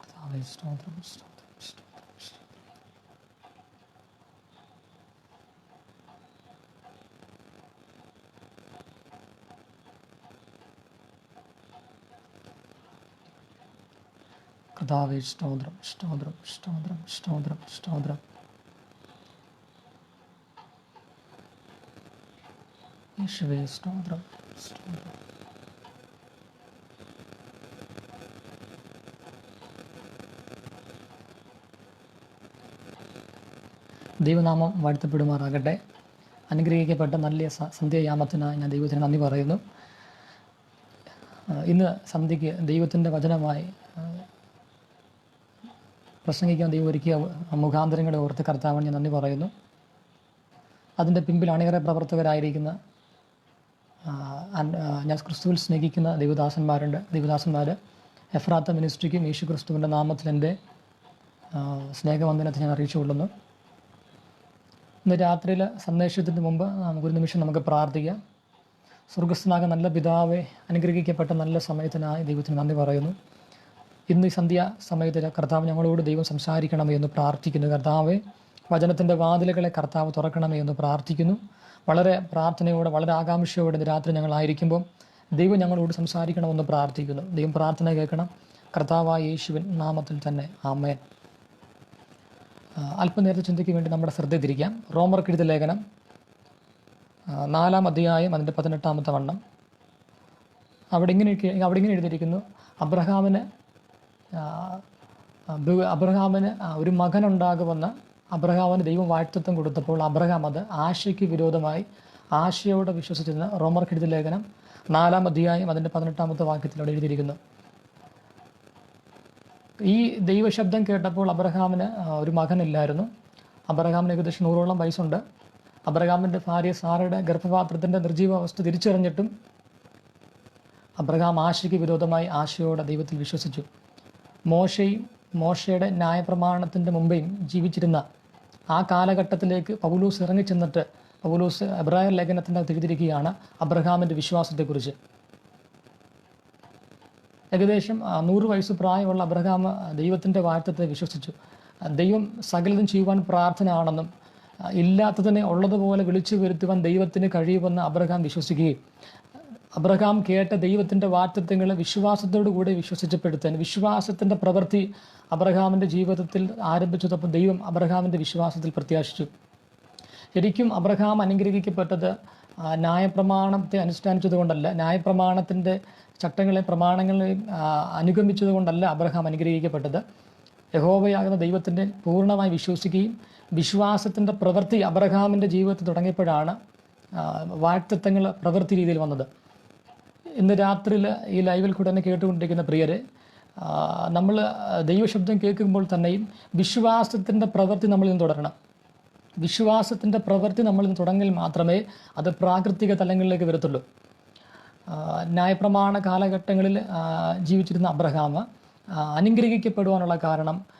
കർത്താവേ, സ്തോത്രം, സ്തോത്രം, സ്തോത്രം, സ്തോത്രം. കർത്താവേ സ്തോത്രം സ്തോത്രം സ്തോത്രം സ്തോത്രം സ്തോത്രം യേശുവേ സ്തോത്രം സ്തോത്രം ദൈവനാമം വാഴ്ത്തപ്പെടുമാറാകട്ടെ. അനുഗ്രഹിക്കപ്പെട്ട നല്ല സന്ധ്യയാമത്തിനായി ഞാൻ ദൈവത്തിന് നന്ദി പറയുന്നു. ഇന്ന് സന്ധ്യയ്ക്ക് ദൈവത്തിന്റെ വചനമായി പ്രസംഗിക്കാൻ ദൈവം ഒരുക്കിയ മുഖാന്തരങ്ങളെ ഓർത്ത് കർത്താവിന് ഞാൻ നന്ദി പറയുന്നു. അതിന്റെ പിമ്പിൽ അണിയറ പ്രവർത്തകരായിരിക്കുന്ന ഞാൻ ക്രിസ്തുവിൽ സ്നേഹിക്കുന്ന ദൈവദാസന്മാരുണ്ട്. ദൈവദാസന്മാർ എഫ്രാത്ത മിനിസ്ട്രിക്കും യേശു ക്രിസ്തുവിന്റെ നാമത്തിൽ എന്റെ സ്നേഹവന്ദനത്തെ ഞാൻ അറിയിച്ചുകൊള്ളുന്നു. ഇന്ന് രാത്രിയിലെ സന്ദേശത്തിന് മുമ്പ് നമുക്കൊരു നിമിഷം നമുക്ക് പ്രാർത്ഥിക്കാം. സ്വർഗസ്ഥനാക നല്ല പിതാവെ അനുഗ്രഹിക്കപ്പെട്ട നല്ല സമയത്തിനായി ദൈവത്തിന് നന്ദി പറയുന്നു. ഇന്ന് ഈ സന്ധ്യ സമയത്തിൽ കർത്താവ് ഞങ്ങളോട് ദൈവം സംസാരിക്കണമേ എന്ന് പ്രാർത്ഥിക്കുന്നു. കർത്താവെ വചനത്തിന്റെ വാതിലുകളെ കർത്താവ് തുറക്കണമേ എന്ന് പ്രാർത്ഥിക്കുന്നു. വളരെ പ്രാർത്ഥനയോടെ വളരെ ആകാംക്ഷയോടെ ഇന്ന് രാത്രി ഞങ്ങളായിരിക്കുമ്പോൾ ദൈവം ഞങ്ങളോട് സംസാരിക്കണമെന്ന് പ്രാർത്ഥിക്കുന്നു. ദൈവം പ്രാർത്ഥന കേൾക്കണം. കർത്താവായ യേശുവിൻ നാമത്തിൽ തന്നെ. ആമേൻ. അല്പനേരത്തെ ചിന്തയ്ക്ക് വേണ്ടി നമ്മുടെ ശ്രദ്ധ തിരിക്കാം. റോമർ എഴുതിയ ലേഖനം നാലാം അധ്യായം അതിന്റെ പതിനെട്ടാമത്തെ വണ്ണം. അവിടെ ഇങ്ങനെ അവിടെ ഇങ്ങനെ എഴുതിയിരിക്കുന്നു അബ്രഹാമിന് അബ്രഹാമിന് ഒരു മകനുണ്ടാകുമെന്ന് അബ്രഹാമിന് ദൈവം വാഴ്ത്തത്വം കൊടുത്തപ്പോൾ അബ്രഹാം അത് ആശയ്ക്ക് വിരോധമായി ആശയോടെ വിശ്വസിച്ചിരുന്ന റോമർ എഴുതിയ ലേഖനം നാലാം അധ്യായം അതിന്റെ പതിനെട്ടാമത്തെ വാക്യത്തിലൂടെ എഴുതിയിരിക്കുന്നു. ഈ ദൈവശബ്ദം കേട്ടപ്പോൾ അബ്രഹാമിന് ഒരു മകനില്ലായിരുന്നു. അബ്രഹാമിന് ഏകദേശം നൂറോളം വയസ്സുണ്ട്. അബ്രഹാമിന്റെ ഭാര്യ സാറയുടെ ഗർഭപാത്രത്തിന്റെ നിർജീവാവസ്ഥ തിരിച്ചറിഞ്ഞിട്ടും അബ്രഹാം ആശയ്ക്ക് വിരോധമായി ആശയോടെ ദൈവത്തിൽ വിശ്വസിച്ചു. മോശയും മോശയുടെ ന്യായപ്രമാണത്തിന്റെ മുമ്പേയും ജീവിച്ചിരുന്ന ആ കാലഘട്ടത്തിലേക്ക് പൗലൂസ് ഇറങ്ങിച്ചെന്നിട്ട് പൗലൂസ് എബ്രാഹിം ലേഖനത്തിന്റെ തിരിതിരിക്കുകയാണ് അബ്രഹാമിന്റെ വിശ്വാസത്തെക്കുറിച്ച്. ഏകദേശം നൂറ് വയസ്സ് പ്രായമുള്ള അബ്രഹാം ദൈവത്തിന്റെ വാഴ്ത്തത്തെ വിശ്വസിച്ചു. ദൈവം സകലതും ചെയ്യുവാൻ പ്രാർത്ഥന ആണെന്നും ആ, ഇല്ലാത്തതിനെ ഉള്ളതുപോലെ വിളിച്ചു വരുത്തുവാൻ ദൈവത്തിന് കഴിയുമെന്ന് അബ്രഹാം വിശ്വസിക്കുകയും അബ്രഹാം കേട്ട ദൈവത്തിന്റെ വാഴ്ത്തത്വങ്ങളെ വിശ്വാസത്തോടു കൂടി വിശ്വസിച്ചപ്പെടുത്താൻ വിശ്വാസത്തിന്റെ പ്രവൃത്തി അബ്രഹാമിന്റെ ജീവിതത്തിൽ ആരംഭിച്ചതപ്പോൾ ദൈവം അബ്രഹാമിന്റെ വിശ്വാസത്തിൽ പ്രത്യാശിച്ചു. ശരിക്കും അബ്രഹാം അനുഗ്രഹിക്കപ്പെട്ടത് ന്യായപ്രമാണത്തെ അനുഷ്ഠാനിച്ചതുകൊണ്ടല്ല ന്യായപ്രമാണത്തിന്റെ ചട്ടങ്ങളെ പ്രമാണങ്ങളെയും അനുഗമിച്ചതുകൊണ്ടല്ല അബ്രഹാം അനുഗ്രഹിക്കപ്പെട്ടത്. യഹോവയാകുന്ന ദൈവത്തിന്റെ പൂർണമായി വിശ്വസിക്കുകയും വിശ്വാസത്തിന്റെ പ്രവൃത്തി അബ്രഹാമിന്റെ ജീവിതത്തിൽ തുടങ്ങിയപ്പോഴാണ് വാഴ്ത്തത്വങ്ങൾ പ്രവൃത്തി രീതിയിൽ വന്നത്. ഇന്ന് രാത്രിയിൽ ഈ ലൈവിൽ കൂടെ തന്നെ കേട്ടുകൊണ്ടിരിക്കുന്ന പ്രിയരെ നമ്മൾ ദൈവശബ്ദം കേൾക്കുമ്പോൾ തന്നെയും വിശ്വാസത്തിന്റെ പ്രവൃത്തി നമ്മളിൽ നിന്ന് തുടരണം. വിശ്വാസത്തിന്റെ പ്രവൃത്തി നമ്മളിൽ നിന്ന് തുടങ്ങിയാൽ മാത്രമേ അത് പ്രാകൃതിക തലങ്ങളിലേക്ക് വരത്തുള്ളൂ. ന്യായപ്രമാണ കാലഘട്ടങ്ങളിൽ ജീവിച്ചിരുന്ന അബ്രഹാം അനുഗ്രഹിക്കപ്പെടുവാനുള്ള കാരണം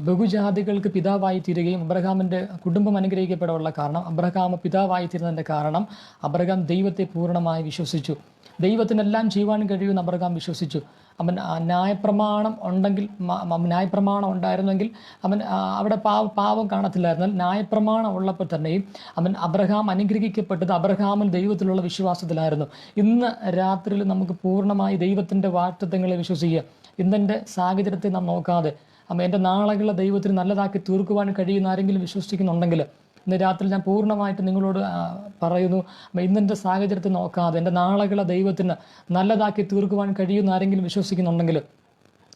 ബഹുജാതികൾക്ക് പിതാവായി തീരുകയും അബ്രഹാമിന്റെ കുടുംബം അനുഗ്രഹിക്കപ്പെടാനുള്ള കാരണം അബ്രഹാം പിതാവായി തീരുന്നതിന്റെ കാരണം അബ്രഹാം ദൈവത്തെ പൂർണമായി വിശ്വസിച്ചു. ദൈവത്തിനെല്ലാം ചെയ്യുവാൻ കഴിയുമെന്ന് അബ്രഹാം വിശ്വസിച്ചു. അവൻ ന്യായപ്രമാണം ഉണ്ടെങ്കിൽ ന്യായപ്രമാണം ഉണ്ടായിരുന്നെങ്കിൽ അവൻ അവിടെ പാവ പാവം കാണത്തില്ലായിരുന്നാൽ ന്യായപ്രമാണം ഉള്ളപ്പോൾ തന്നെയും അവൻ അബ്രഹാം അനുഗ്രഹിക്കപ്പെട്ടത് അബ്രഹാമിൽ ദൈവത്തിലുള്ള വിശ്വാസത്തിലായിരുന്നു. ഇന്ന് രാത്രിയിൽ നമുക്ക് പൂർണമായി ദൈവത്തിന്റെ വാറ്റത്വങ്ങളെ വിശ്വസിക്കുക. ഇന്നെന്റെ സാഹചര്യത്തെ നാം നോക്കാതെ അമ്മ എന്റെ നാളകളെ ദൈവത്തിന് നല്ലതാക്കി തീർക്കുവാൻ കഴിയുന്ന ആരെങ്കിലും വിശ്വസിക്കുന്നുണ്ടെങ്കിൽ ഇന്ന് രാത്രി ഞാൻ പൂർണമായിട്ട് നിങ്ങളോട് പറയുന്നു. ഇന്നെന്റെ സാഹചര്യത്തെ നോക്കാതെ എന്റെ നാളകളെ ദൈവത്തിന് നല്ലതാക്കി തീർക്കുവാൻ കഴിയുന്ന ആരെങ്കിലും വിശ്വസിക്കുന്നുണ്ടെങ്കിൽ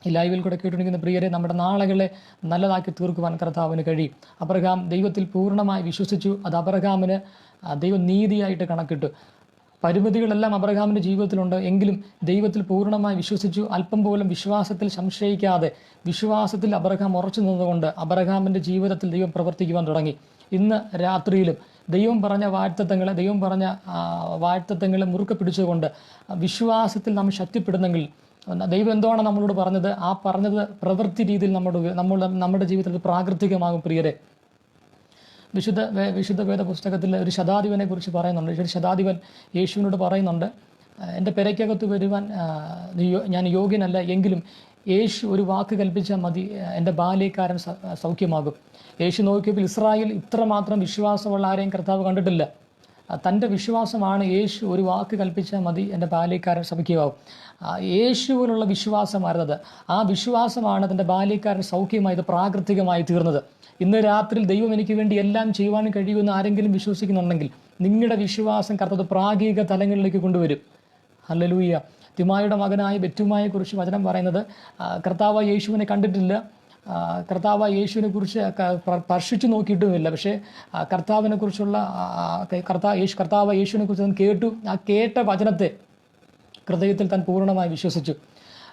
ഈ ലൈവിൽ കൂടെ കേട്ടുകൊണ്ടിരിക്കുന്ന പ്രിയരെ നമ്മുടെ നാളുകളെ നല്ലതാക്കി തീർക്കുവാൻ കർത്താവിന് കഴിയും. അബ്രഹാം ദൈവത്തിൽ പൂർണമായി വിശ്വസിച്ചു. അത് അബ്രഹാമിന് ദൈവം നീതിയായിട്ട് കണക്കിട്ടു. പരിമിതികളെല്ലാം അബ്രഹാമിന്റെ ജീവിതത്തിലുണ്ട്. എങ്കിലും ദൈവത്തിൽ പൂർണമായി വിശ്വസിച്ചു. അല്പം പോലും വിശ്വാസത്തിൽ സംശയിക്കാതെ വിശ്വാസത്തിൽ അബ്രഹാം ഉറച്ചു നിന്നുകൊണ്ട് അബ്രഹാമിന്റെ ജീവിതത്തിൽ ദൈവം പ്രവർത്തിക്കുവാൻ തുടങ്ങി. ഇന്ന് രാത്രിയിലും ദൈവം പറഞ്ഞ വാഴ്ത്തത്വങ്ങളെ ദൈവം പറഞ്ഞ വാഴ്ത്തത്വങ്ങളെ മുറുക്കെ പിടിച്ചുകൊണ്ട് വിശ്വാസത്തിൽ നാം ശക്തിപ്പെടുന്നെങ്കിൽ ദൈവം എന്താണ് നമ്മളോട് പറഞ്ഞത്? ആ പറഞ്ഞത് പ്രവൃത്തി രീതിയിൽ നമ്മുടെ നമ്മുടെ ജീവിതത്തിൽ പ്രാകൃതികമാകും പ്രിയരെ. വിശുദ്ധ വിശുദ്ധ വേദ പുസ്തകത്തിൽ ഒരു ശതാധിപനെ കുറിച്ച് പറയുന്നുണ്ട്. ഒരു ശതാധിപൻ യേശുവിനോട് പറയുന്നുണ്ട്. എന്റെ പെരയ്ക്കകത്ത് വരുവാൻ ഞാൻ യോഗ്യനല്ല എങ്കിലും യേശു ഒരു വാക്ക് കൽപ്പിച്ചാൽ മതി എന്റെ ബാല്യക്കാരൻ സൗഖ്യമാകും. യേശു നോക്കിയപ്പോൾ ഇസ്രായേൽ ഇത്രമാത്രം വിശ്വാസമുള്ള ആരെയും കർത്താവ് കണ്ടിട്ടില്ല. തന്റെ വിശ്വാസമാണ് യേശു ഒരു വാക്ക് കൽപ്പിച്ചാൽ മതി എന്റെ ബാല്യക്കാരൻ സൗഖ്യമാകും. യേശുവിലുള്ള വിശ്വാസമായിരുന്നത് ആ വിശ്വാസമാണ് തന്റെ ബാല്യക്കാരൻ സൗഖ്യമായത് പ്രാകൃതികമായി തീർന്നത്. ഇന്ന് രാത്രിയിൽ ദൈവം എനിക്ക് വേണ്ടി എല്ലാം ചെയ്യുവാൻ കഴിയുമെന്ന് ആരെങ്കിലും വിശ്വസിക്കുന്നുണ്ടെങ്കിൽ നിങ്ങളുടെ വിശ്വാസം കർത്തത് പ്രാഗിക തലങ്ങളിലേക്ക് കൊണ്ടുവരും. അല്ലലൂയ്യ തിമായുടെ മകനായ ബെറ്റുമായെ കുറിച്ച് വചനം പറയുന്നത് കർത്താവ് യേശുവിനെ കണ്ടിട്ടില്ല. കർത്താവ് യേശുവിനെ കുറിച്ച് സ്പർശിച്ചു നോക്കിയിട്ടുമില്ല. പക്ഷേ കർത്താവിനെ കുറിച്ചുള്ള കർത്താവ് യേശു കർത്താവ് യേശുവിനെ കുറിച്ച് കേട്ടു. ആ കേട്ട വചനത്തെ ഹൃദയത്തിൽ താൻ പൂർണമായി വിശ്വസിച്ചു.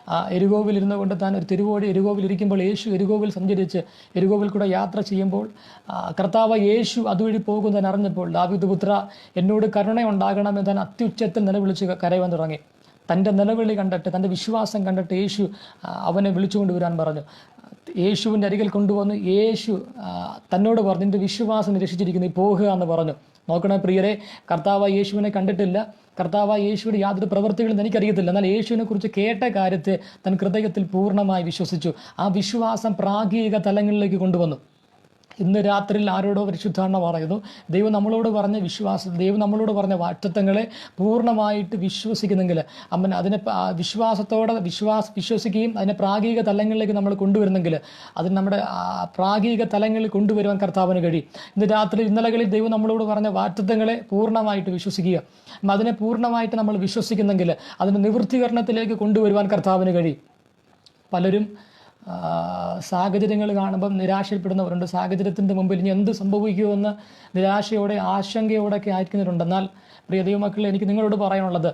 ആ എരുകോവിൽ ഇരുന്നു കൊണ്ട് താൻ ഒരു തിരുവോടി എരുകോവിൽ ഇരിക്കുമ്പോൾ യേശു എരുകോവിൽ സഞ്ചരിച്ച് എരുകോവിൽ കൂടെ യാത്ര ചെയ്യുമ്പോൾ കർത്താവ് യേശു അതുവഴി പോകുന്നതിന് അറിഞ്ഞപ്പോൾ ദാവിദ് പുത്ര എന്നോട് കരുണയുണ്ടാകണമെന്ന് താൻ അത്യുച്ചത്തിൽ നിലവിളിച്ച് കരയുവാൻ തുടങ്ങി. തന്റെ നിലവിളി കണ്ടിട്ട് തന്റെ വിശ്വാസം കണ്ടിട്ട് യേശു അവനെ വിളിച്ചുകൊണ്ട് വരാൻ പറഞ്ഞു. യേശുവിന്റെ അരികിൽ കൊണ്ടുവന്ന് യേശു തന്നോട് പറഞ്ഞു വിശ്വാസം രക്ഷിച്ചിരിക്കുന്നു പോകുക എന്ന് പറഞ്ഞു. നോക്കണേ പ്രിയരെ കർത്താവ് യേശുവിനെ കണ്ടിട്ടില്ല. കർത്താവ് യേശുവിന്റെ യാതൊരു പ്രവൃത്തികളും എനിക്കറിയത്തില്ല എന്നാൽ യേശുവിനെ കുറിച്ച് കേട്ട കാര്യത്തെ തൻ ഹൃദയത്തിൽ പൂർണമായി വിശ്വസിച്ചു. ആ വിശ്വാസം പ്രാഗിക തലങ്ങളിലേക്ക് കൊണ്ടുവന്നു. ഇന്ന് രാത്രിയിൽ ആരോടോ പരിശുദ്ധാരണ പറയുന്നു ദൈവം നമ്മളോട് പറഞ്ഞ വിശ്വാസം ദൈവം നമ്മളോട് പറഞ്ഞ വാറ്റത്വങ്ങളെ പൂർണമായിട്ട് വിശ്വസിക്കുന്നെങ്കിൽ അമ്മൻ അതിനെ വിശ്വാസത്തോടെ വിശ്വാസ വിശ്വസിക്കുകയും അതിനെ പ്രാഗിക തലങ്ങളിലേക്ക് നമ്മൾ കൊണ്ടുവരുന്നെങ്കിൽ അതിന് നമ്മുടെ പ്രാഗീക തലങ്ങളിൽ കൊണ്ടുവരുവാൻ കർത്താവിന് കഴിയും. ഇന്ന് രാത്രി ഇന്നലകളിൽ ദൈവം നമ്മളോട് പറഞ്ഞ വാറ്റത്വങ്ങളെ പൂർണമായിട്ട് വിശ്വസിക്കുക. അതിനെ പൂർണമായിട്ട് നമ്മൾ വിശ്വസിക്കുന്നെങ്കിൽ അതിന്റെ നിവൃത്തികരണത്തിലേക്ക് കൊണ്ടുവരുവാൻ കർത്താവിന് കഴിയും. പലരും സാഹചര്യങ്ങൾ കാണുമ്പം നിരാശപ്പെടുന്നവരുണ്ട് സാഹചര്യത്തിന്റെ മുമ്പിൽ ഇനി എന്ത് സംഭവിക്കുമെന്ന് നിരാശയോടെ ആശങ്കയോടെയൊക്കെ ആയിരിക്കുന്നവരുണ്ട് എന്നാൽ പ്രിയ ദൈവമക്കളെ എനിക്ക് നിങ്ങളോട് പറയാനുള്ളത്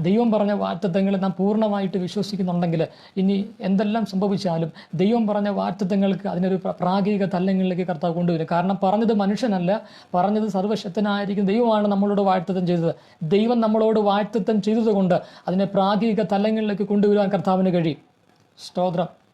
ദൈവം പറഞ്ഞ വാറ്റത്വങ്ങളെ നാം പൂർണമായിട്ട് വിശ്വസിക്കുന്നുണ്ടെങ്കിൽ ഇനി എന്തെല്ലാം സംഭവിച്ചാലും ദൈവം പറഞ്ഞ വാറ്റത്വങ്ങൾക്ക് അതിനൊരു പ്ര- പ്രാഗിക തല്ലങ്ങളിലേക്ക് കർത്താവ് കൊണ്ടുവരും. കാരണം പറഞ്ഞത് മനുഷ്യനല്ല പറഞ്ഞത് സർവശക്തനായിരിക്കും ദൈവമാണ് നമ്മളോട് വാഴ്ത്തത്വം ചെയ്തത്. ദൈവം നമ്മളോട് വാഴ്ത്തത്വം ചെയ്തതുകൊണ്ട് അതിനെ പ്രാഗിക തല്ലങ്ങളിലേക്ക് കൊണ്ടുവരുവാൻ കർത്താവിന് കഴിയും. സ്തോത്രം.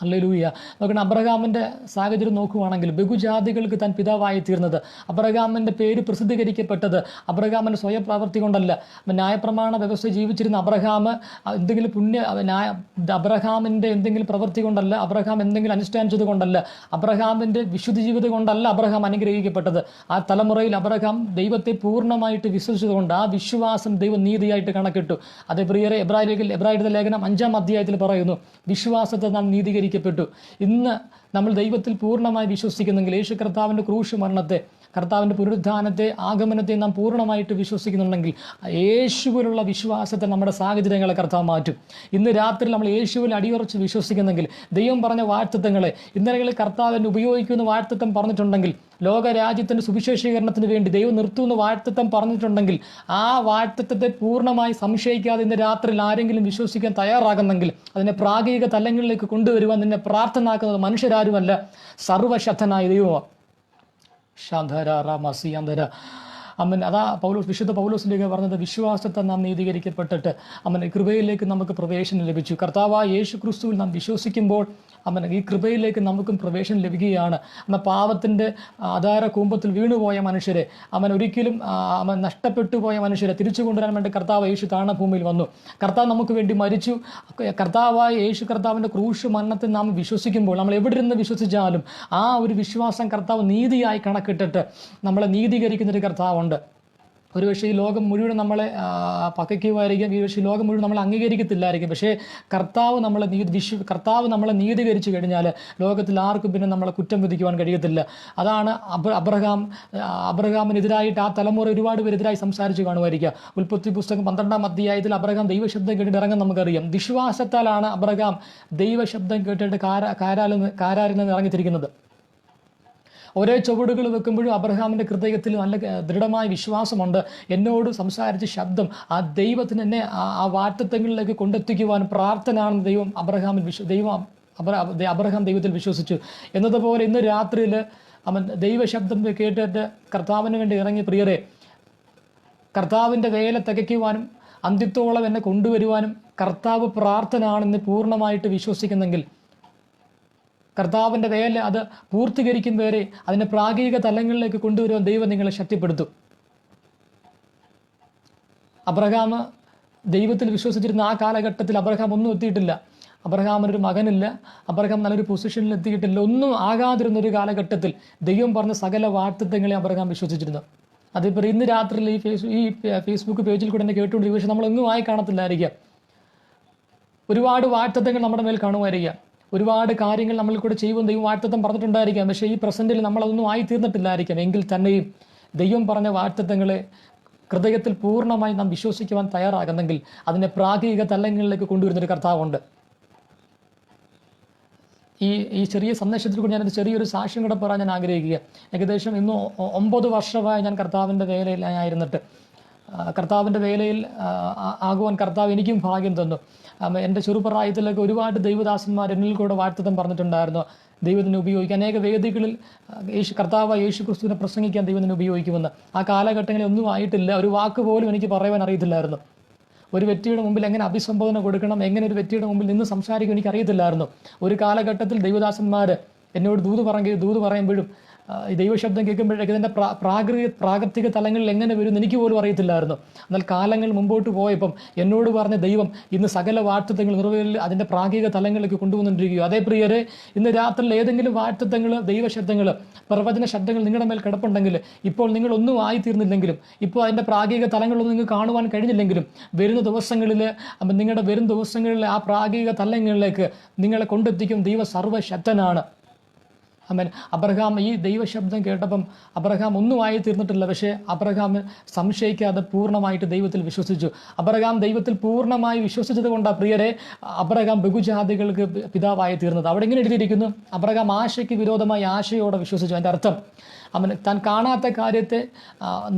ഹല്ലേലൂയ. നോക്കണം അബ്രഹാമിന്റെ സാഹചര്യം നോക്കുകയാണെങ്കിൽ ബഹുജാതികൾക്ക് താൻ പിതാവായി തീർന്നത്. അബ്രഹാമിന്റെ പേര് പ്രസിദ്ധീകരിക്കപ്പെട്ടത് അബ്രഹാമിന്റെ സ്വയം പ്രവൃത്തി കൊണ്ടല്ല. ന്യായപ്രമാണ വ്യവസ്ഥ ജീവിച്ചിരുന്ന അബ്രഹാം എന്തെങ്കിലും പുണ്യ ന്യായ അബ്രഹാമിന്റെ എന്തെങ്കിലും പ്രവൃത്തി കൊണ്ടല്ല അബ്രഹാം എന്തെങ്കിലും അനുഷ്ഠാനിച്ചത് കൊണ്ടല്ല അബ്രഹാമിന്റെ വിശുദ്ധ ജീവിതം കൊണ്ടല്ല അബ്രഹാം അനുഗ്രഹിക്കപ്പെട്ടത്. ആ തലമുറയിൽ അബ്രഹാം ദൈവത്തെ പൂർണമായിട്ട് വിശ്വസിച്ചതുകൊണ്ട് ആ വിശ്വാസം ദൈവം നീതിയായിട്ട് കണക്കിട്ടു. അത് പ്രിയരെ എബ്രാഹിം എബ്രാഹിയുടെ ലേഖനം അഞ്ചാം അധ്യായത്തിൽ പറയുന്നു വിശ്വാസത്തെ നാം നീതീകരിക്കപ്പെട്ടു ഇന്ന് നമ്മൾ ദൈവത്തിൽ പൂർണമായി വിശ്വസിക്കുന്നെങ്കിൽ യേശു കർത്താവിന്റെ ക്രൂശ് മരണത്തെ കർത്താവിന്റെ പുനരുദ്ധാനത്തെ ആഗമനത്തെ നാം പൂർണമായിട്ട് വിശ്വസിക്കുന്നുണ്ടെങ്കിൽ യേശുവിലുള്ള വിശ്വാസത്തെ നമ്മുടെ സാഹചര്യങ്ങളെ കർത്താവ് മാറ്റും. ഇന്ന് രാത്രി നമ്മൾ യേശുവിൽ അടിയുറച്ച് വിശ്വസിക്കുന്നെങ്കിൽ ദൈവം പറഞ്ഞ വാഴ്ത്തത്വങ്ങളെ ഇന്നലകളിൽ കർത്താവിന്റെ ഉപയോഗിക്കുന്ന വാഴ്ത്തത്വം പറഞ്ഞിട്ടുണ്ടെങ്കിൽ ലോകരാജ്യത്തിന്റെ സുവിശേഷീകരണത്തിന് വേണ്ടി ദൈവം നിർത്തുമെന്ന് വാഴ്ത്തത്വം പറഞ്ഞിട്ടുണ്ടെങ്കിൽ ആ വാഴ്ത്തത്വത്തെ പൂർണമായി സംശയിക്കാതെ ഇന്ന് രാത്രിയിൽ ആരെങ്കിലും വിശ്വസിക്കാൻ തയ്യാറാകുന്നെങ്കിൽ അതിനെ പ്രാഗിക തലങ്ങളിലേക്ക് കൊണ്ടുവരുവാൻ നിന്നെ പ്രാർത്ഥനാക്കുന്നത് മനുഷ്യരാരുമല്ല സർവശക്തനായ ദൈവമാണ് ശാന്തര റമസിയാന്തര അമ്മൻ അതാ പൗലോസ് വിശുദ്ധ പൗലോസിലേക്ക് പറഞ്ഞത് വിശ്വാസത്തെ നാം നീതീകരിക്കപ്പെട്ടിട്ട് അമ്മൻ കൃപയിലേക്ക് നമുക്ക് പ്രവേശനം ലഭിച്ചു. കർത്താവായ യേശു ക്രിസ്തുവിൽ നാം വിശ്വസിക്കുമ്പോൾ അമ്മൻ ഈ കൃപയിലേക്ക് നമുക്കും പ്രവേശനം ലഭിക്കുകയാണ്. അമ്മ പാവത്തിന്റെ ആധാര കൂമ്പത്തിൽ വീണുപോയ മനുഷ്യരെ അമ്മൻ ഒരിക്കലും അവൻ നഷ്ടപ്പെട്ടു പോയ മനുഷ്യരെ തിരിച്ചു കൊണ്ടുവരാൻ വേണ്ടി കർത്താവ് യേശു താണഭൂമിയിൽ വന്നു. കർത്താവ് നമുക്ക് വേണ്ടി മരിച്ചു. കർത്താവായ യേശു കർത്താവിന്റെ ക്രൂശ് മരണത്തിൽ നാം വിശ്വസിക്കുമ്പോൾ നമ്മൾ എവിടെ ഇരുന്ന് വിശ്വസിച്ചാലും ആ ഒരു വിശ്വാസം കർത്താവ് നീതിയായി കണക്കിട്ടിട്ട് നമ്മളെ കർത്താവുണ്ട് ഒരുപക്ഷെ ഈ ലോകം മുഴുവൻ നമ്മളെ പകയ്ക്കുമായിരിക്കും ഈ പക്ഷേ ലോകം മുഴുവൻ നമ്മളെ അംഗീകരിക്കത്തില്ലായിരിക്കും. പക്ഷേ കർത്താവ് നമ്മളെ നീതി വിശ്വ കർത്താവ് നമ്മളെ നീതീകരിച്ചു കഴിഞ്ഞാൽ ലോകത്തിൽ ആർക്കും പിന്നെ നമ്മളെ കുറ്റം വിധിക്കുവാൻ കഴിയത്തില്ല. അതാണ് അബ്ര അബ്രഹാം അബ്രഹാമിനെതിരായിട്ട് ആ തലമുറ ഒരുപാട് പേരെതിരായി സംസാരിച്ച് കാണുമായിരിക്കുക. ഉൽപ്പത്തി പുസ്തകം പന്ത്രണ്ടാം അധ്യായത്തിൽ അബ്രഹാം ദൈവശബ്ദം കേട്ടിട്ട് ഇറങ്ങാൻ നമുക്കറിയാം. വിശ്വാസത്താലാണ് അബ്രഹാം ദൈവശബ്ദം കേട്ടിട്ട് കാര കാരാലിൽ നിന്ന് നിന്ന് ഇറങ്ങിത്തിരിക്കുന്നത്. ഓരോ ചുവടുകൾ വെക്കുമ്പോഴും അബ്രഹാമിന്റെ ഹൃദയത്തിൽ നല്ല ദൃഢമായ വിശ്വാസമുണ്ട്. എന്നോട് സംസാരിച്ച ശബ്ദം ആ ദൈവത്തിന് എന്നെ ആ ആ വാറ്റത്വങ്ങളിലേക്ക് കൊണ്ടെത്തിക്കുവാൻ പ്രാർത്ഥനയാണെന്ന് ദൈവം അബ്രഹാമിൽ വിശ്വ ദൈവം അബ്രഹാം ദൈവത്തിൽ വിശ്വസിച്ചു. എന്നതുപോലെ ഇന്ന് രാത്രിയിൽ അവൻ ദൈവശബ്ദം കേട്ടിട്ട് കർത്താവിന് വേണ്ടി ഇറങ്ങി പ്രിയരെ കർത്താവിന്റെ വേല തികയ്ക്കുവാനും അന്ത്യത്തോളം എന്നെ കൊണ്ടുവരുവാനും കർത്താവ് പ്രാർത്ഥനയാണെന്ന് പൂർണമായിട്ട് വിശ്വസിക്കുന്നെങ്കിൽ കർത്താവിന്റെ വേല അത് പൂർത്തീകരിക്കുന്നവരെ അതിന്റെ പ്രാഗിക തലങ്ങളിലേക്ക് കൊണ്ടുവരുവാൻ ദൈവം നിങ്ങളെ ശക്തിപ്പെടുത്തും. അബ്രഹാം ദൈവത്തിൽ വിശ്വസിച്ചിരുന്ന ആ കാലഘട്ടത്തിൽ അബ്രഹാം ഒന്നും എത്തിയിട്ടില്ല. അബ്രഹാമിനൊരു മകനില്ല. അബ്രഹാം നല്ലൊരു പൊസിഷനിൽ എത്തിയിട്ടില്ല. ഒന്നും ആകാതിരുന്ന ഒരു കാലഘട്ടത്തിൽ ദൈവം പറഞ്ഞ സകല വാർത്തത്വങ്ങളെ അബ്രഹാം വിശ്വസിച്ചിരുന്നു. അതിപ്പോൾ ഇന്ന് രാത്രിയിൽ ഈ ഫേസ് ഈ ഫേസ്ബുക്ക് പേജിൽ കൂടെ തന്നെ കേട്ടുകൊണ്ടിരിക്കും പക്ഷേ നമ്മളൊന്നും ആയി കാണത്തില്ലായിരിക്കാം. ഒരുപാട് വാർത്തത്വങ്ങൾ നമ്മുടെ മേൽ കാണുമായിരിക്കാം. ഒരുപാട് കാര്യങ്ങൾ നമ്മളിൽ കൂടെ ചെയ്യുമ്പോൾ ദൈവം വാഴ്ത്തത്വം പറഞ്ഞിട്ടുണ്ടായിരിക്കാം. പക്ഷേ ഈ പ്രസന്റിൽ നമ്മളതൊന്നും ആയി തീർന്നിട്ടില്ലായിരിക്കാം എങ്കിൽ തന്നെയും ദൈവം പറഞ്ഞ വാഴ്ത്തത്വങ്ങളെ ഹൃദയത്തിൽ പൂർണമായി നാം വിശ്വസിക്കുവാൻ തയ്യാറാകുന്നെങ്കിൽ അതിനെ പ്രായോഗിക തലങ്ങളിലേക്ക് കൊണ്ടുവരുന്നൊരു കർത്താവുണ്ട്. ഈ ഈ ചെറിയ സന്ദേശത്തിൽ കൂടി ഞാനൊരു ചെറിയൊരു സാക്ഷ്യം കൂടെ പറയാൻ ഞാൻ ആഗ്രഹിക്കുക. ഏകദേശം ഇന്ന് ഒമ്പത് വർഷമായി ഞാൻ കർത്താവിന്റെ വേലയിലായിരുന്നിട്ട് കർത്താവിന്റെ വേലയിൽ ആകുവാൻ കർത്താവ് എനിക്കും ഭാഗ്യം തന്നു. എന്റെ ചെറുപ്രായത്തിലൊക്കെ ഒരുപാട് ദൈവദാസന്മാർ എന്നിൽ കൂടെ വാഴ്ത്തതം പറഞ്ഞിട്ടുണ്ടായിരുന്നു. ദൈവത്തിനെ ഉപയോഗിക്കാൻ അനേക വേദികളിൽ യേശു കർത്താവ് യേശു ക്രിസ്തുവിനെ പ്രസംഗിക്കാൻ ദൈവത്തിനെ ഉപയോഗിക്കുമെന്ന്. ആ കാലഘട്ടങ്ങളിൽ ഒന്നും ആയിട്ടില്ല. ഒരു വാക്ക് പോലും എനിക്ക് പറയുവാൻ അറിയത്തില്ലായിരുന്നു. ഒരു വ്യക്തിയുടെ മുമ്പിൽ എങ്ങനെ അഭിസംബോധന കൊടുക്കണം എങ്ങനെ ഒരു വ്യക്തിയുടെ മുമ്പിൽ നിന്ന് സംസാരിക്കും എനിക്ക് അറിയത്തില്ലായിരുന്നു ഒരു കാലഘട്ടത്തിൽ ദൈവദാസന്മാർ എന്നോട് ദൂത് പറയെങ്കിൽ ദൂത് പറയുമ്പോഴും ഈ ദൈവശബ്ദം കേൾക്കുമ്പോഴേക്ക് ഇതിന്റെ പ്രാ പ്രാകൃതിക പ്രാകൃതിക തലങ്ങളിൽ എങ്ങനെ വരും എനിക്ക് പോലും അറിയത്തില്ലായിരുന്നു. എന്നാൽ കാലങ്ങൾ മുമ്പോട്ട് പോയപ്പം എന്നോട് പറഞ്ഞ ദൈവം ഇന്ന് സകല വാഴ്ത്തത്വങ്ങൾ നിറവേറിൽ അതിന്റെ പ്രാകൃതിക തലങ്ങളിലേക്ക് കൊണ്ടുവന്നിരിക്കുകയോ. അതേ പ്രിയരെ ഇന്ന് രാത്രിയിൽ ഏതെങ്കിലും വാഴ്ത്തത്വങ്ങൾ ദൈവശബ്ദങ്ങൾ പ്രവചന ശബ്ദങ്ങൾ നിങ്ങളുടെ മേൽ കിടപ്പുണ്ടെങ്കിൽ ഇപ്പോൾ നിങ്ങൾ ഒന്നും ആയിത്തീർന്നില്ലെങ്കിലും ഇപ്പോൾ അതിന്റെ പ്രാകൃതിക തലങ്ങളൊന്നും നിങ്ങൾക്ക് കാണുവാൻ കഴിഞ്ഞില്ലെങ്കിലും വരുന്ന ദിവസങ്ങളിൽ നിങ്ങളുടെ വരും ദിവസങ്ങളിൽ ആ പ്രാകൃതിക തലങ്ങളിലേക്ക് നിങ്ങളെ കൊണ്ടെത്തിക്കും ദൈവ സർവശക്തനാണ്. അമ്മൻ അബ്രഹാം ഈ ദൈവശബ്ദം കേട്ടപ്പം അബ്രഹാം ഒന്നും ആയി തീർന്നിട്ടില്ല പക്ഷേ അബ്രഹാം സംശയിക്കാതെ പൂർണമായിട്ട് ദൈവത്തിൽ വിശ്വസിച്ചു. അബ്രഹാം ദൈവത്തിൽ പൂർണമായി വിശ്വസിച്ചത് കൊണ്ടാണ് പ്രിയരെ അബ്രഹാം ബഹുജാതികൾക്ക് പിതാവായി തീർന്നത് അവിടെ എങ്ങനെ എഴുതിയിരിക്കുന്നു? അബ്രഹാം ആശയ്ക്ക് വിരോധമായി ആശയോടെ വിശ്വസിച്ചു. അതിന്റെ അർത്ഥം അവൻ താൻ കാണാത്ത കാര്യത്തെ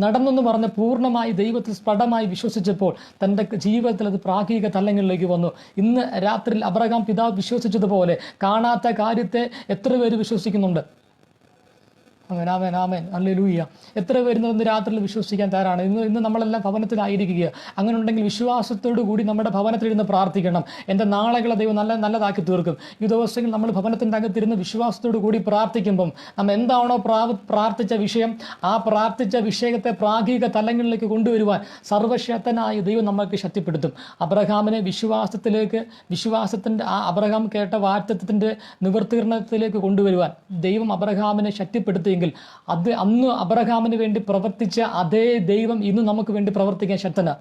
നടന്നെന്ന് പറഞ്ഞ് പൂർണമായി ദൈവത്തിൽ സ്പടമായി വിശ്വസിച്ചപ്പോൾ തന്റെ ജീവിതത്തിൽ അത് പ്രാകൃതിക തലങ്ങളിലേക്ക് വന്നു. ഇന്ന് രാത്രിയിൽ അബ്രഹാം പിതാവ് വിശ്വസിച്ചതുപോലെ കാണാത്ത കാര്യത്തെ എത്ര പേര് വിശ്വസിക്കുന്നുണ്ട്? ആമേൻ ആമേൻ ആമേൻ. അല്ലേലൂയ്യ എത്ര വരുന്നതെന്ന് രാത്രിയിൽ വിശ്വസിക്കാൻ തയ്യാറാണ്? ഇന്ന് ഇന്ന് നമ്മളെല്ലാം ഭവനത്തിലായിരിക്കുക. അങ്ങനെ ഉണ്ടെങ്കിൽ വിശ്വാസത്തോടു കൂടി നമ്മുടെ ഭവനത്തിലിരുന്ന് പ്രാർത്ഥിക്കണം. എന്റെ നാളെകളെ ദൈവം നല്ല നല്ലതാക്കി തീർക്കും. ഈ ദിവസങ്ങൾ നമ്മൾ ഭവനത്തിന്റെ അകത്തിരുന്ന് വിശ്വാസത്തോടു കൂടി പ്രാർത്ഥിക്കുമ്പം നമ്മൾ എന്താണോ പ്രാ- പ്രാർത്ഥിച്ച വിഷയം ആ പ്രാർത്ഥിച്ച വിഷയത്തെ പ്രാഗിക തലങ്ങളിലേക്ക് കൊണ്ടുവരുവാൻ സർവശക്തനായ ദൈവം നമ്മൾക്ക് ശക്തിപ്പെടുത്തും. അബ്രഹാമിനെ വിശ്വാസത്തിലേക്ക് വിശ്വാസത്തിന്റെ ആ അബ്രഹാം കേട്ട വാറ്റത്തിന്റെ നിവർത്തീകരണത്തിലേക്ക് കൊണ്ടുവരുവാൻ ദൈവം അബ്രഹാമിനെ ശക്തിപ്പെടുത്തിയെങ്കിൽ അത് അന്ന് അബ്രഹാമിന് വേണ്ടി പ്രവർത്തിച്ച അതേ ദൈവം ഇന്ന് നമുക്ക് വേണ്ടി പ്രവർത്തിക്കാൻ ശക്തനാണ്.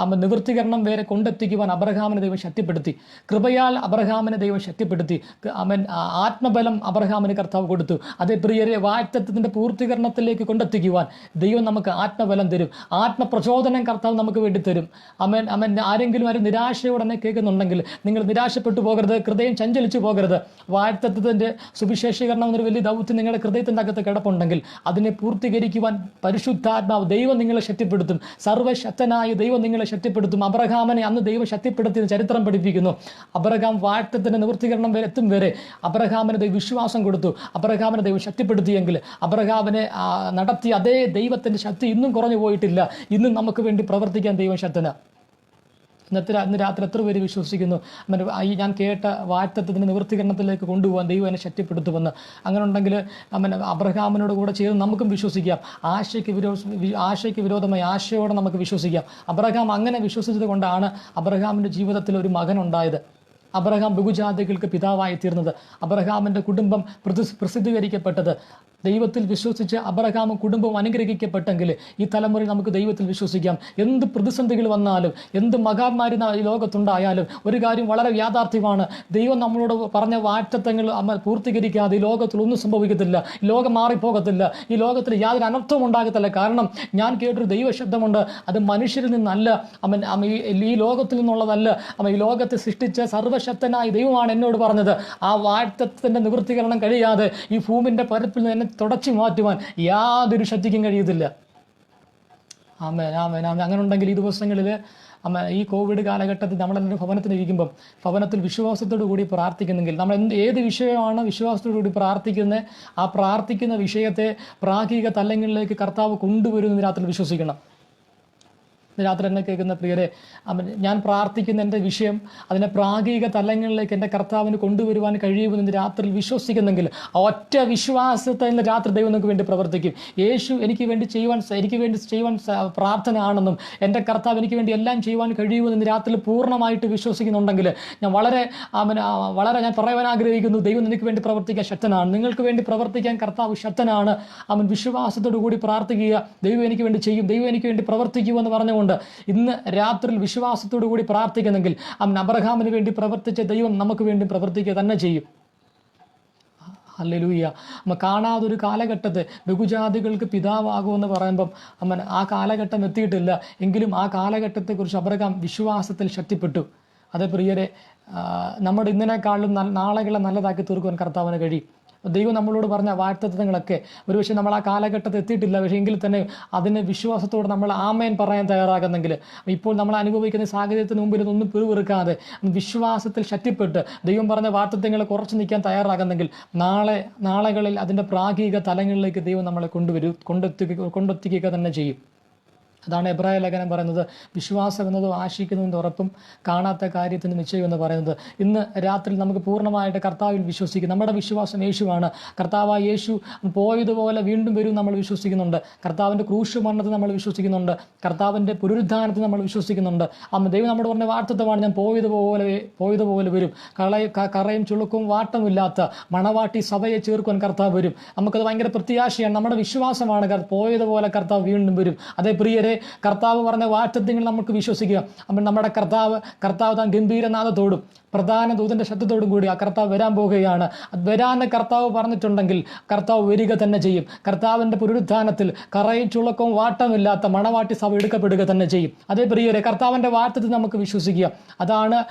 അമ്മ നിവൃത്തികരണം വരെ കൊണ്ടെത്തിക്കുവാൻ അബ്രഹാമിനെ ദൈവം ശക്തിപ്പെടുത്തി. കൃപയാൽ അബ്രഹാമിനെ ദൈവം ശക്തിപ്പെടുത്തി. അവൻ ആത്മബലം അബ്രഹാമിന് കർത്താവ് കൊടുത്തു. അതേ പ്രിയരെ വാഴ്ത്തത്തിന്റെ പൂർത്തീകരണത്തിലേക്ക് കൊണ്ടെത്തിക്കുവാൻ ദൈവം നമുക്ക് ആത്മബലം തരും. ആത്മപ്രചോദനം കർത്താവ് നമുക്ക് വേണ്ടി തരും. അമൻ അമൻ ആരെങ്കിലും ആരും നിരാശയോടെ തന്നെ കേൾക്കുന്നുണ്ടെങ്കിൽ നിങ്ങൾ നിരാശപ്പെട്ടു പോകരുത് ഹൃദയം ചഞ്ചലിച്ചു പോകരുത്. വാഴ്ത്തത്തിന്റെ സുവിശേഷീകരണം എന്നൊരു വലിയ ദൗത്യം നിങ്ങളുടെ ഹൃദയത്തിന്റെ അകത്ത് കിടപ്പുണ്ടെങ്കിൽ അതിനെ പൂർത്തീകരിക്കുവാൻ പരിശുദ്ധാത്മാവ് ദൈവം നിങ്ങളെ ശക്തിപ്പെടുത്തും. സർവശക്തനായ ദൈവം നിങ്ങളെ ശക്തിപ്പെടുത്തും. അബ്രഹാമനെ അന്ന് ദൈവം ശക്തിപ്പെടുത്തിയ ചരിത്രം പഠിപ്പിക്കുന്നു. അബ്രഹാം വാഴ്ത്തത്തിന്റെ നിവൃത്തികരണം വരെ എത്തും വരെ അബ്രഹാമിന് ദൈവം വിശ്വാസം കൊടുത്തു. അബ്രഹാമിനെ ദൈവം ശക്തിപ്പെടുത്തിയെങ്കിൽ അബ്രഹാമിനെ നടത്തിയ അതേ ദൈവത്തിന്റെ ശക്തി ഇന്നും കുറഞ്ഞു പോയിട്ടില്ല. ഇന്നും നമുക്ക് വേണ്ടി പ്രവർത്തിക്കാൻ ദൈവം ശക്തന ഇന്നത്തെ ഇന്ന് രാത്രി എത്ര പേര് വിശ്വസിക്കുന്നു? ഈ ഞാൻ കേട്ട വാറ്റത്തിന്റെ നിവൃത്തികരണത്തിലേക്ക് കൊണ്ടുപോകാൻ ദൈവം എന്നെ ശക്തിപ്പെടുത്തുമെന്ന്. അങ്ങനെ ഉണ്ടെങ്കിൽ അബ്രഹാമിനോട് കൂടെ ചേർന്ന് നമുക്കും വിശ്വസിക്കാം. ആശയ്ക്ക് വിരോ ആശയ്ക്ക് വിരോധമായി ആശയോടെ നമുക്ക് വിശ്വസിക്കാം. അബ്രഹാം അങ്ങനെ വിശ്വസിച്ചത് കൊണ്ടാണ് അബ്രഹാമിന്റെ ജീവിതത്തിൽ ഒരു മകൻ ഉണ്ടായത്. അബ്രഹാം ബഹുജാതികൾക്ക് പിതാവായി തീർന്നത് അബ്രഹാമിന്റെ കുടുംബം പ്രസിദ്ധീകരിക്കപ്പെട്ടത്. ദൈവത്തിൽ വിശ്വസിച്ച് അബ്രഹാമും കുടുംബവും അനുഗ്രഹിക്കപ്പെട്ടെങ്കിൽ ഈ തലമുറയിൽ നമുക്ക് ദൈവത്തിൽ വിശ്വസിക്കാം. എന്ത് പ്രതിസന്ധികൾ വന്നാലും എന്ത് മഹാന്മാരി ഈ ലോകത്തുണ്ടായാലും ഒരു കാര്യം വളരെ യാഥാർത്ഥ്യമാണ്. ദൈവം നമ്മളോട് പറഞ്ഞ വാറ്റത്തങ്ങൾ പൂർത്തീകരിക്കാതെ ഈ ലോകത്തിൽ ഒന്നും സംഭവിക്കത്തില്ല. ലോകം മാറിപ്പോകത്തില്ല. ഈ ലോകത്തിൽ യാതൊരു അനർത്ഥവും ഉണ്ടാകത്തില്ല. കാരണം ഞാൻ കേട്ടൊരു ദൈവശബ്ദമുണ്ട്. അത് മനുഷ്യരിൽ നിന്നല്ല. അമ്മ ഈ ലോകത്തിൽ നിന്നുള്ളതല്ല. അമ്മ ഈ ലോകത്തെ സൃഷ്ടിച്ച സർവശക്തനായ ദൈവമാണ് എന്നോട് പറഞ്ഞത്. ആ വാഴ്ത്തത്തിന്റെ നിവൃത്തികരണം കഴിയാതെ ഈ ഭൂമിന്റെ പരപ്പിൽ നിന്ന് എന്നെ തുടച്ചു മാറ്റുവാൻ യാതൊരു ശക്തിക്കും കഴിയത്തില്ല. ആമേൻ ആമേൻ ആമേൻ. അങ്ങനെ ഉണ്ടെങ്കിൽ ഈ ദിവസങ്ങളിൽ അമ്മ ഈ കോവിഡ് കാലഘട്ടത്തിൽ നമ്മളെല്ലാവരും ഭവനത്തിൽ ഇരിക്കുമ്പം ഭവനത്തിൽ വിശ്വാസത്തോടു കൂടി പ്രാർത്ഥിക്കുന്നെങ്കിൽ നമ്മൾ എന്ത് ഏത് വിഷയമാണ് വിശ്വാസത്തോടു കൂടി പ്രാർത്ഥിക്കുന്നത് ആ പ്രാർത്ഥിക്കുന്ന വിഷയത്തെ പ്രായോഗിക തലങ്ങളിലേക്ക് കർത്താവ് കൊണ്ടുവരുന്നതിനകത്തിൽ വിശ്വസിക്കണം. രാത്രി എന്നെ കേൾക്കുന്ന പ്രിയരെ ഞാൻ പ്രാർത്ഥിക്കുന്ന എന്റെ വിഷയം അതിനെ പ്രാഗിക തലങ്ങളിലേക്ക് എന്റെ കർത്താവിന് കൊണ്ടുവരുവാൻ കഴിയുമെന്ന് ഇന്ന് രാത്രിയിൽ വിശ്വസിക്കുന്നെങ്കിൽ ഒറ്റ വിശ്വാസത്തെ ഇന്ന് രാത്രി ദൈവം നിങ്ങൾക്ക് വേണ്ടി പ്രവർത്തിക്കും. യേശു എനിക്ക് വേണ്ടി ചെയ്യുവാൻ എനിക്ക് വേണ്ടി ചെയ്യുവാൻ പ്രാർത്ഥന ആണെന്നും എന്റെ കർത്താവ് എനിക്ക് വേണ്ടി എല്ലാം ചെയ്യുവാൻ കഴിയുമെന്ന് ഇന്ന് രാത്രിയിൽ പൂർണമായിട്ട് വിശ്വസിക്കുന്നുണ്ടെങ്കിൽ ഞാൻ വളരെ വളരെ ഞാൻ പറയുവാൻ ആഗ്രഹിക്കുന്നു ദൈവം നിനക്ക് വേണ്ടി പ്രവർത്തിക്കാൻ ശക്തനാണ്. നിങ്ങൾക്ക് വേണ്ടി പ്രവർത്തിക്കാൻ കർത്താവ് ശക്തനാണ്. അവൻ വിശ്വാസത്തോടു കൂടി പ്രാർത്ഥിക്കുക. ദൈവം എനിക്ക് വേണ്ടി ചെയ്യും. ദൈവം എനിക്ക് വേണ്ടി പ്രവർത്തിക്കുമെന്ന് പറഞ്ഞുകൊണ്ട് ഇന്ന് രാത്രിയിൽ വിശ്വാസത്തോടു കൂടി പ്രാർത്ഥിക്കുന്നെങ്കിൽ അവൻ അബ്രഹാമിന് വേണ്ടി പ്രവർത്തിച്ച ദൈവം നമുക്ക് വേണ്ടി പ്രവർത്തിക്കുക തന്നെ ചെയ്യും. ഹല്ലേലൂയ. അമ്മ കാണാതെ ഒരു കാലഘട്ടത്തെ ബഹുജാതികൾക്ക് പിതാവാകുമെന്ന് പറയുമ്പം അമ്മ ആ കാലഘട്ടം എത്തിയിട്ടില്ല. എങ്കിലും ആ കാലഘട്ടത്തെക്കുറിച്ച് അബ്രഹാം വിശ്വാസത്തിൽ ശക്തിപ്പെട്ടു. അതേ പ്രിയരെ നമ്മുടെ ഇന്നിനേക്കാളും നാളെകളെ നല്ലതാക്കി തീർക്കുവാൻ കർത്താവിന് കഴിയും. ദൈവം നമ്മളോട് പറഞ്ഞ വാഴ്ത്തത്വങ്ങളൊക്കെ. ഒരുപക്ഷെ നമ്മൾ ആ കാലഘട്ടത്തിൽ എത്തിയിട്ടില്ല. പക്ഷേ എങ്കിൽ തന്നെ അതിന് വിശ്വാസത്തോടെ നമ്മൾ ആമേൻ പറയാൻ തയ്യാറാകുന്നെങ്കിൽ ഇപ്പോൾ നമ്മൾ അനുഭവിക്കുന്ന സാഹചര്യത്തിന് മുമ്പിൽ ഇതൊന്നും പിറുവിറുക്കാതെ വിശ്വാസത്തിൽ ശക്തിപ്പെട്ട് ദൈവം പറഞ്ഞ വാർത്തത്വങ്ങളെ കുറച്ച് നിൽക്കാൻ തയ്യാറാകുന്നെങ്കിൽ നാളെ നാളെകളിൽ അതിന്റെ പ്രാഗിക തലങ്ങളിലേക്ക് ദൈവം നമ്മളെ കൊണ്ടുവരും കൊണ്ടെത്തി കൊണ്ടെത്തിക്കുക തന്നെ ചെയ്യും. അതാണ് എബ്രായ ലേഖനം പറയുന്നത്. വിശ്വാസം എന്നതും ആശിക്കുന്നതിന്റെ ഉറപ്പും കാണാത്ത കാര്യത്തിന് നിശ്ചയം എന്ന് പറയുന്നത്. ഇന്ന് രാത്രി നമുക്ക് പൂർണമായിട്ട് കർത്താവിൽ വിശ്വസിക്കും. നമ്മുടെ വിശ്വാസം യേശുവാണ്. കർത്താവായ യേശു പോയതുപോലെ വീണ്ടും വരും നമ്മൾ വിശ്വസിക്കുന്നുണ്ട്. കർത്താവിന്റെ ക്രൂശ് മരണത്തിൽ നമ്മൾ വിശ്വസിക്കുന്നുണ്ട്. കർത്താവിന്റെ പുനരുദ്ധാനത്തിൽ നമ്മൾ വിശ്വസിക്കുന്നുണ്ട്. അമ്മ ദൈവം നമ്മുടെ പറഞ്ഞ വാർത്തത്വമാണ് ഞാൻ പോയതുപോലെ പോയതുപോലെ വരും. കളയ കറയും ചുളുക്കും വാട്ടമില്ലാത്ത മണവാട്ടി സഭയെ ചേർക്കുവാൻ കർത്താവ് വരും. നമുക്കത് ഭയങ്കര പ്രത്യാശയാണ്. നമ്മുടെ വിശ്വാസമാണ് പോയതുപോലെ കർത്താവ് വീണ്ടും വരും. അതേ പ്രിയരെ കർത്താവ് പറഞ്ഞ വാറ്റത്തെങ്കിൽ നമുക്ക് വിശ്വസിക്കുക. അപ്പം നമ്മുടെ കർത്താവ് കർത്താവ് താൻ ഗംഭീരനാഥത്തോടും പ്രധാന ദൂതന്റെ ശബ്ദത്തോടും കൂടി ആ കർത്താവ് വരാൻ പോവുകയാണ് വരാന്ന് കർത്താവ് പറഞ്ഞിട്ടുണ്ടെങ്കിൽ കർത്താവ് വരിക തന്നെ ചെയ്യും. കർത്താവിന്റെ പുരുദ്ധാനത്തിൽ കറയും ചുളക്കവും വാട്ടമില്ലാത്ത മണവാട്ടി സഭ എടുക്കപ്പെടുക തന്നെ ചെയ്യും. അതേ പ്രിയരെ കർത്താവിന്റെ വാറ്റത്തിൽ നമുക്ക് വിശ്വസിക്കുക. അതാണ്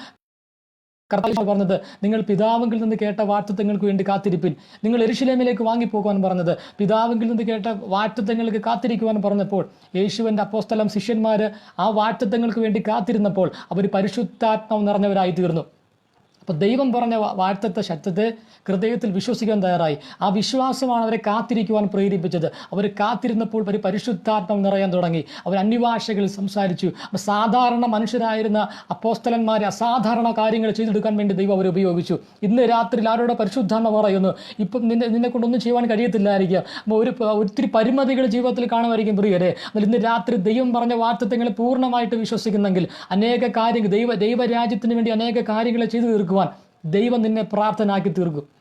കർത്താവ് പറഞ്ഞത് നിങ്ങൾ പിതാവെങ്കിൽ നിന്ന് കേട്ട വാറ്റത്വങ്ങൾക്ക് വേണ്ടി കാത്തിരിപ്പിൻ. നിങ്ങൾ എരിശിലേമിലേക്ക് വാങ്ങിപ്പോകുവാൻ പറഞ്ഞത് പിതാവെങ്കിൽ നിന്ന് കേട്ട വാറ്റത്വങ്ങൾക്ക് കാത്തിരിക്കുവാൻ പറഞ്ഞപ്പോൾ യേശുവിന്റെ അപ്പോസ്തലം ശിഷ്യന്മാർ ആ വാറ്റത്വങ്ങൾക്ക് വേണ്ടി കാത്തിരുന്നപ്പോൾ അവർ പരിശുദ്ധാത്മാവ് നിറഞ്ഞവരായി തീർന്നു. അപ്പോൾ ദൈവം പറഞ്ഞ വാഴ്ത്തത്തെ ശക്തത്തെ ഹൃദയത്തിൽ വിശ്വസിക്കാൻ തയ്യാറായി. ആ വിശ്വാസമാണ് അവരെ കാത്തിരിക്കുവാൻ പ്രേരിപ്പിച്ചത്. അവർ കാത്തിരുന്നപ്പോൾ ഒരു പരിശുദ്ധാത്മം നിറയാൻ തുടങ്ങി. അവർ അന്യഭാഷകളിൽ സംസാരിച്ചു. അപ്പോൾ സാധാരണ മനുഷ്യരായിരുന്ന അപ്പോസ്തലന്മാരെ അസാധാരണ കാര്യങ്ങൾ ചെയ്തെടുക്കാൻ വേണ്ടി ദൈവം അവരെ ഉപയോഗിച്ചു. ഇന്ന് രാത്രി ആരോടെ പരിശുദ്ധാത്മ പറയുന്നു ഇപ്പം നിന്നെ നിന്നെ കൊണ്ടൊന്നും ചെയ്യുവാൻ കഴിയത്തില്ലായിരിക്കും. അപ്പോൾ ഒരു ഒത്തിരി പരിമിതികൾ ജീവിതത്തിൽ കാണുമായിരിക്കും പ്രിയരെ. എന്നാൽ ഇന്ന് രാത്രി ദൈവം പറഞ്ഞ വാർത്തത്വങ്ങളെ പൂർണമായിട്ട് വിശ്വസിക്കുന്നെങ്കിൽ അനേക കാര്യങ്ങൾ ദൈവ ദൈവരാജ്യത്തിന് വേണ്ടി അനേക കാര്യങ്ങൾ ചെയ്തു തീർക്കുവാൻ ദൈവം നിന്നെ പ്രാർത്ഥനാക്കി തീർക്കും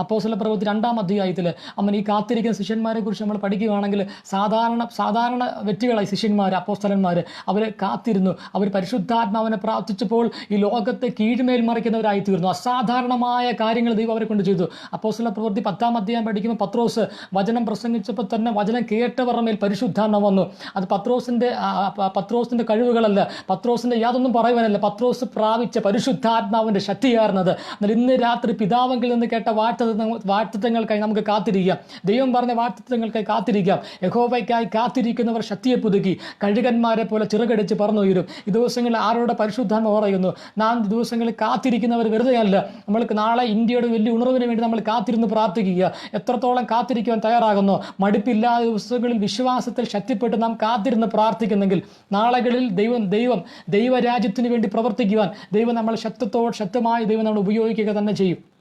അപ്പോസ്തല പ്രവൃത്തി രണ്ടാം അധ്യായത്തിൽ അമ്മൻ ഈ കാത്തിരിക്കുന്ന ശിഷ്യന്മാരെ കുറിച്ച് നമ്മൾ പഠിക്കുകയാണെങ്കിൽ സാധാരണ സാധാരണ വ്യക്തികളായി ശിഷ്യന്മാർ അപ്പോസ്തലന്മാർ അവർ കാത്തിരുന്നു. അവർ പരിശുദ്ധാത്മാവിനെ പ്രാർത്ഥിച്ചപ്പോൾ ഈ ലോകത്തെ കീഴ്മേൽ മറിക്കുന്നവരായി തീർന്നു അസാധാരണമായ കാര്യങ്ങൾ ദൈവം അവരെ കൊണ്ട് ചെയ്തു. അപ്പോസ്തല പ്രവൃത്തി പത്താം അധ്യായം പഠിക്കുമ്പോൾ പത്രോസ് വചനം പ്രസംഗിച്ചപ്പോൾ തന്നെ വചനം കേട്ടവരുടെ മേൽ പരിശുദ്ധാത്മ വന്നു. അത് പത്രോസിന്റെ പത്രോസിന്റെ കഴിവുകളല്ല. പത്രോസിന്റെ യാതൊന്നും പറയുവാനല്ല. പത്രോസ് പ്രാപിച്ച പരിശുദ്ധാത്മാവിന്റെ ശക്തിയാർന്നത് എന്നാൽ ഇന്ന് രാത്രി പിതാവെങ്കിൽ നിന്ന് കേട്ട വാഴ്ത്ത വാഴ്ത്തത്വങ്ങൾക്കായി നമുക്ക് കാത്തിരിക്കാം. ദൈവം പറഞ്ഞ വാഴ്ത്തത്വങ്ങൾക്കായി കാത്തിരിക്കാം. യഹോവയ്ക്കായി കാത്തിരിക്കുന്നവർ ശക്തിയെ പുതുക്കി. കഴുകന്മാരെ പോലെ ചിറകടിച്ച് പറന്നു ഉയരും ഈ ദിവസങ്ങളിൽ ആരോടെ പരിശുദ്ധാത്മ പറയുന്നു? നാം ദിവസങ്ങളിൽ കാത്തിരിക്കുന്നവർ വെറുതെയല്ല. നമ്മൾക്ക് നാളെ ഇന്ത്യയുടെ വലിയ ഉണർവിന് വേണ്ടി നമ്മൾ കാത്തിരുന്ന് പ്രാർത്ഥിക്കുക. എത്രത്തോളം കാത്തിരിക്കുവാൻ തയ്യാറാകുന്നു? മടുപ്പില്ലാത്ത ദിവസങ്ങളിൽ വിശ്വാസത്തിൽ ശക്തിപ്പെട്ട് നാം കാത്തിരുന്ന് പ്രാർത്ഥിക്കുന്നെങ്കിൽ നാളുകളിൽ ദൈവം ദൈവം ദൈവരാജ്യത്തിന് വേണ്ടി പ്രവർത്തിക്കുവാൻ ദൈവം നമ്മൾ ശക്തത്തോട് ശക്തമായി ദൈവം നമ്മൾ ഉപയോഗിക്കുക തന്നെ ചെയ്യും.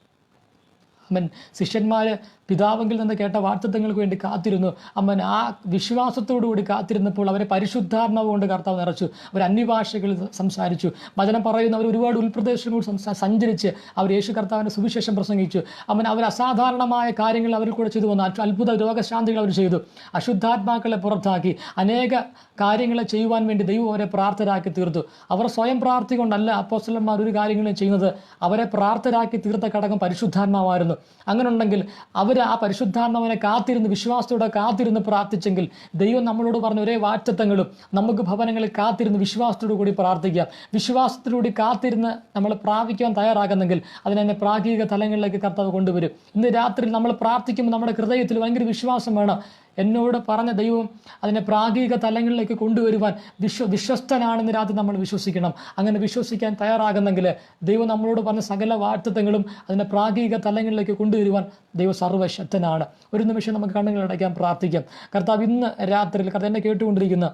അമ്മൻ ശിഷ്യന്മാർ പിതാവെങ്കിൽ നിന്ന് കേട്ട വാർത്തത്വങ്ങൾക്ക് വേണ്ടി കാത്തിരുന്നു. അമ്മൻ ആ വിശ്വാസത്തോടു കൂടി കാത്തിരുന്നപ്പോൾ അവരെ പരിശുദ്ധാത്മാവ് കൊണ്ട് കർത്താവ് നിറച്ചു. അവർ അന്യഭാഷകളിൽ സംസാരിച്ചു. വചനം പറയുന്നവർ ഒരുപാട് ഉൾപ്രദേശങ്ങൾ സഞ്ചരിച്ച് അവർ യേശു കർത്താവിന്റെ സുവിശേഷം പ്രസംഗിച്ചു. അമ്മൻ അവർ അസാധാരണമായ കാര്യങ്ങൾ അവരിൽ കൂടെ ചെയ്തു വന്നു. അത്ഭുത രോഗശാന്തികൾ അവർ ചെയ്തു. അശുദ്ധാത്മാക്കളെ പുറത്താക്കി. അനേക കാര്യങ്ങളെ ചെയ്യുവാൻ വേണ്ടി ദൈവം അവരെ പ്രാർത്ഥരാക്കി തീർത്തു. അവർ സ്വയം പ്രാർത്ഥി കൊണ്ടല്ല അപ്പോസ്റ്റലന്മാർ ഒരു കാര്യങ്ങളും ചെയ്യുന്നത്. അവരെ പ്രാർത്ഥരാക്കി തീർത്ത ഘടകം പരിശുദ്ധാത്മാവായിരുന്നു. അങ്ങനെ ഉണ്ടെങ്കിൽ അവർ ആ പരിശുദ്ധാത്മാവിനെ കാത്തിരുന്ന് വിശ്വാസത്തോടെ കാത്തിരുന്ന് പ്രാർത്ഥിച്ചെങ്കിൽ ദൈവം നമ്മളോട് പറഞ്ഞ ഒരേ വാറ്റത്വങ്ങളും നമുക്ക് ഭവനങ്ങളിൽ കാത്തിരുന്ന് വിശ്വാസത്തോടു കൂടി പ്രാർത്ഥിക്കാം വിശ്വാസത്തിലൂടെ കാത്തിരുന്ന് നമ്മൾ പ്രാപിക്കാൻ തയ്യാറാകുന്നെങ്കിൽ അതിനെ പ്രാഗിക തലങ്ങളിലേക്ക് കർത്താവ് കൊണ്ടുവരും. ഇന്ന് രാത്രി നമ്മൾ പ്രാർത്ഥിക്കുമ്പോൾ നമ്മുടെ ഹൃദയത്തിൽ ഭയങ്കര വിശ്വാസം വേണം. എന്നോട് പറഞ്ഞ ദൈവം അതിനെ പ്രാഗിക തലങ്ങളിലേക്ക് കൊണ്ടുവരുവാൻ വിശ്വ വിശ്വസ്തനാണെന്ന് രാത്രി നമ്മൾ വിശ്വസിക്കണം. അങ്ങനെ വിശ്വസിക്കാൻ തയ്യാറാകുന്നെങ്കിൽ ദൈവം നമ്മളോട് പറഞ്ഞ സകല വാഴ്ത്തത്വങ്ങളും അതിനെ പ്രാഗിക തലങ്ങളിലേക്ക് കൊണ്ടുവരുവാൻ ദൈവം സർവശക്തനാണ്. ഒരു നിമിഷം നമുക്ക് കണ്ണുകൾ അടയ്ക്കാൻ പ്രാർത്ഥിക്കാം. കർത്താവ് ഇന്ന് രാത്രിയിൽ കർത്താവ് എന്നെ കേട്ടുകൊണ്ടിരിക്കുന്ന.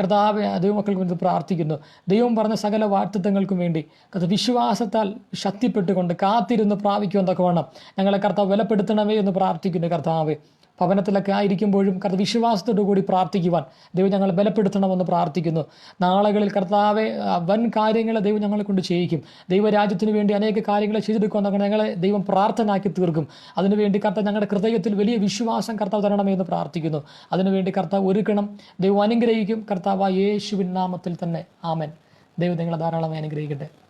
കർത്താവ് ദൈവമക്കൾക്ക് വേണ്ടി പ്രാർത്ഥിക്കുന്നു. ദൈവം പറഞ്ഞ സകല വാഴ്ത്തത്വങ്ങൾക്കും വേണ്ടി കർത്താവ് വിശ്വാസത്താൽ ശക്തിപ്പെട്ടുകൊണ്ട് കാത്തിരുന്ന് പ്രാപിക്കുമെന്നൊക്കെ വേണം ഞങ്ങളെ കർത്താവ് വിലപ്പെടുത്തണമേ എന്ന് പ്രാർത്ഥിക്കുന്നു കർത്താവ്. ഭവനത്തിലൊക്കെ ആയിരിക്കുമ്പോഴും കർത്താവ് വിശ്വാസത്തോടു കൂടി പ്രാർത്ഥിക്കുവാൻ ദൈവം ഞങ്ങൾ ബലപ്പെടുത്തണമെന്ന് പ്രാർത്ഥിക്കുന്നു. നാളുകളിൽ കർത്താവെ വൻ കാര്യങ്ങൾ ദൈവം ഞങ്ങളെ കൊണ്ട് ചെയ്യിക്കും. ദൈവരാജ്യത്തിന് വേണ്ടി അനേക കാര്യങ്ങൾ ചെയ്തെടുക്കുമെന്ന് തക്കണം ഞങ്ങളെ ദൈവം പ്രാർത്ഥനാക്കി തീർക്കും. അതിനുവേണ്ടി കർത്താവ് ഞങ്ങളുടെ ഹൃദയത്തിൽ വലിയ വിശ്വാസം കർത്താവ് തരണമെന്ന് പ്രാർത്ഥിക്കുന്നു. അതിനുവേണ്ടി കർത്താവ് ഒരുക്കണം ദൈവം അനുഗ്രഹിക്കും. കർത്താവ് യേശുവിൻ നാമത്തിൽ തന്നെ. ആമൻ. ദൈവം നിങ്ങളെ ധാരാളമായി അനുഗ്രഹിക്കട്ടെ.